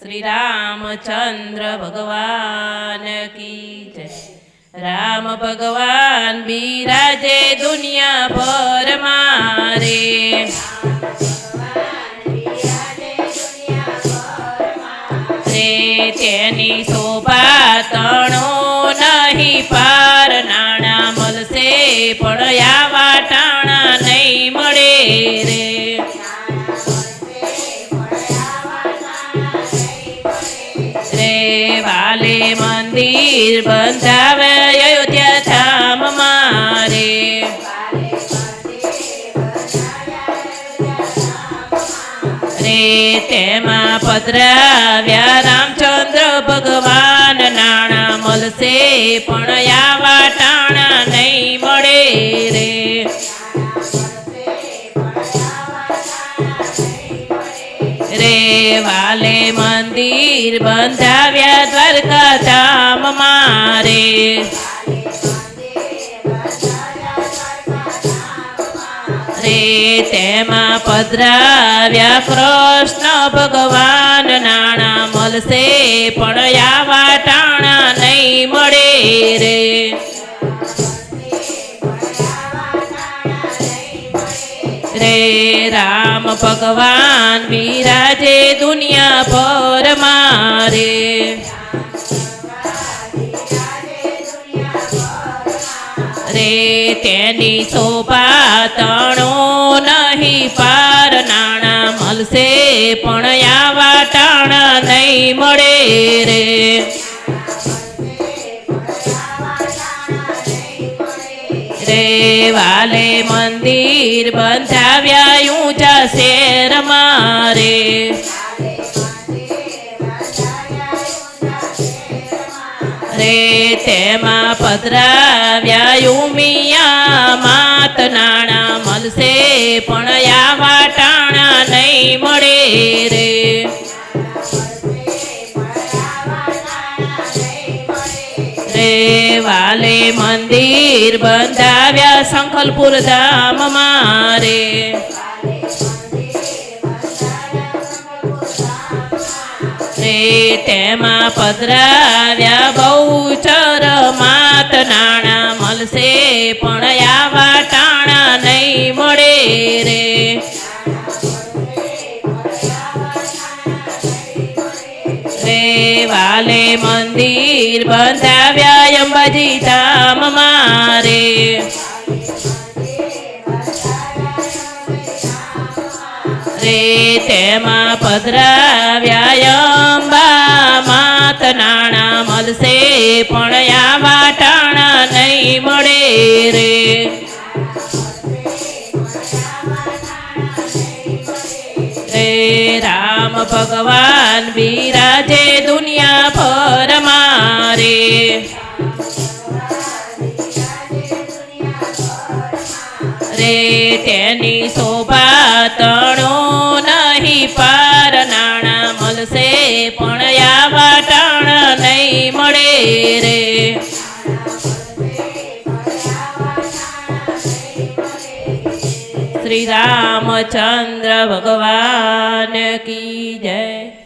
શ્રી રામચંદ્ર ભગવાન કી જય. રામ ભગવાન બિરાજે દુનિયા પર મારે. તેની શોભા તણો નહીં પાર, નાણા મળશે પણ આવા ટાણા નહીં મળે વાલે મંદિર બંધાવે, અયોધ્યા ધામ મારે. રે તેમાં પધરાવ્યા રામચંદ્ર ભગવાન, નાણા મળશે પણ આવા ટાણા નહીં મળે રે. વાલે મંદિર બંધાવ્યા દ્વારકા ધામ મારે. રે તેમાં પધરાવ્યા કૃષ્ણ ભગવાન નાણા મળશે, પણ આવા ટાણા નહીં મળે રે. રે રામ ભગવાન બિરાજે દુનિયા પર મારે. રે તેની શોભા તણો નહીં પાર નાણા મળશે, પણ આવા ટાણા નહીં મળે રે. રે વાલે મંદિર બંધાવ્યા ઊંચા શેર મારે. રે તેમાં પધરાવ્યા ઉમિયા માત નાણા મળશે, પણ આ ટાણા નહીં મળે રે. વાલે મંદિર બંધાવ્યા સંખલપુર ધામ મારે. તેમાં પધરાવ્યા બહુચર માત નાણા મળશે, પણ આવા ટાણા નહીં મળે રે. વાલે મંદિર બંધાવ્યા અંબાજી ધામ મારે. રે તેમાં પધરાવ્યા અંબા માત નાણા મળશે, પણ આવા ટાણા નહીં મળે રે રામ ભગવાન બિરાજે તેની શોભા તણો નહીં, પાર નાણા મળશે, પણ આવા ટાણ નહીં મળે રે. શ્રી રામચંદ્ર ભગવાન કી જય.